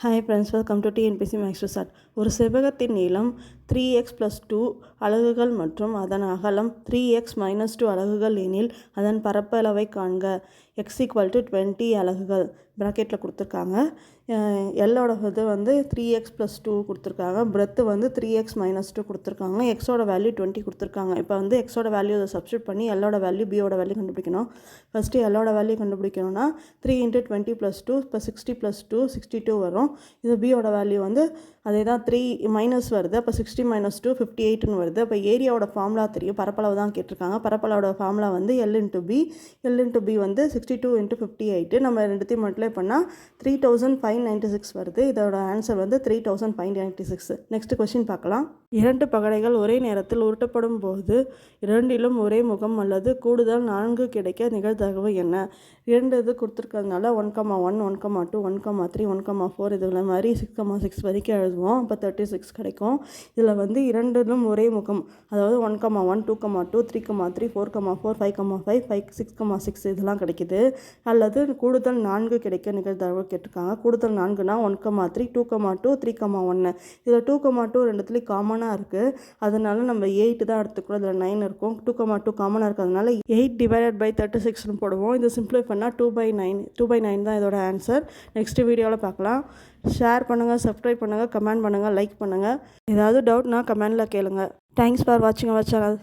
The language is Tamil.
Hi friends welcome to TNPSC maths resort ஒரு செவ்வகத்தின் நீளம் த்ரீ எக்ஸ் ப்ளஸ் டூ அலகுகள் மற்றும் அதன் அகலம் த்ரீ எக்ஸ் மைனஸ் டூ அலகுகள் எனில் அதன் பரப்பளவை காண்க. எக்ஸ் ஈக்குவல் டு டுவெண்ட்டி அலகுகள் ப்ராக்கெட்டில் கொடுத்துருக்காங்க. எல்லோட இது வந்து த்ரீ எக்ஸ் ப்ளஸ் டூ கொடுத்துருக்காங்க. பிரெத்து வந்து த்ரீ எக்ஸ் மைனஸ் டூ கொடுத்துருக்காங்க. எக்ஸோட வேல்யூ டுவெண்ட்டி கொடுத்துருக்காங்க. இப்போ வந்து எக்ஸோட வேல்யூ அதை சப்ஸ்டியூட் பண்ணி எல்லோட வேல்யூ பியோட வேல்யூ கண்டுபிடிக்கணும். ஃபஸ்ட்டு எல்லோட வேல்யூ கண்டுபிடிக்கணும்னா three into twenty plus two இப்போ sixty plus two sixty two வரும். இது பியோட வேல்யூ வந்து அதே தான் த்ரீ மைனஸ் வருது. அப்போ sixty sixty minus two fifty எயிட்னு வருது. அப்போ ஏரியாவோட ஃபார்முலா தெரியும். பரப்பளவு தான் கேட்டிருக்காங்க. பரப்பளவோட ஃபார்முலா வந்து L into B L into B வந்து sixty two into fifty eight நம்ம ரெண்டுத்தையும் மல்டிப்ளை பண்ணால் three thousand five ninety six வருது. இதோட ஆன்சர் வந்து three thousand five ninety six next question பார்க்கலாம். இரண்டு பகடைகள் ஒரே நேரத்தில் உருட்டப்படும் போது இரண்டிலும் ஒரே முகம் அல்லது கூடுதல் நான்கு கிடைக்க நிகழ்தகவு என்ன? இரண்டு இது கொடுத்துருக்கறதுனால one comma one one comma two one comma three one comma four இதில் மாதிரி சிக்ஸ் கமா சிக்ஸ் வரைக்கும் எழுதுவோம். அப்போ தேர்ட்டி சிக்ஸ் கிடைக்கும். இதில் இதில் வந்து இரண்டிலும் ஒரே முகம். அதாவது one comma one two comma two three comma three four comma four five comma five five six comma six இதெல்லாம் கிடைக்குது. அல்லது கூடுதல் நான்கு கிடைக்க நிகழ்தகவு கேட்டிருக்காங்க. கூடுதல் நான்குனா one comma three two comma two three comma ஒன்று இதில் டூ கமா டூ ரெண்டுத்துலேயும் காமனாக இருக்குது அதனால நம்ம எயிட் தான் எடுத்துக்கிறோம் இதில் நைன் இருக்கும். டூ கமா டூ காமனாக இருக்கிறதுனால எயிட் டிவைடட் பை தேர்ட்டி சிக்ஸ்னு போடுவோம். இது சிம்பிளை பண்ணால் two by nine two by nine தான் இதோட ஆன்சர் நெக்ஸ்ட் வீடியோவில் பார்க்கலாம். ஷேர் பண்ணுங்கள் சப்ஸ்கிரைப் பண்ணுங்கள் கமெண்ட் பண்ணுங்கள் லைக் பண்ணுங்கள் ஏதாவது டவுட்னா கமெண்டில் கேளுங்கள் தேங்க்ஸ் ஃபார் வாட்சிங் அவர் சேனல்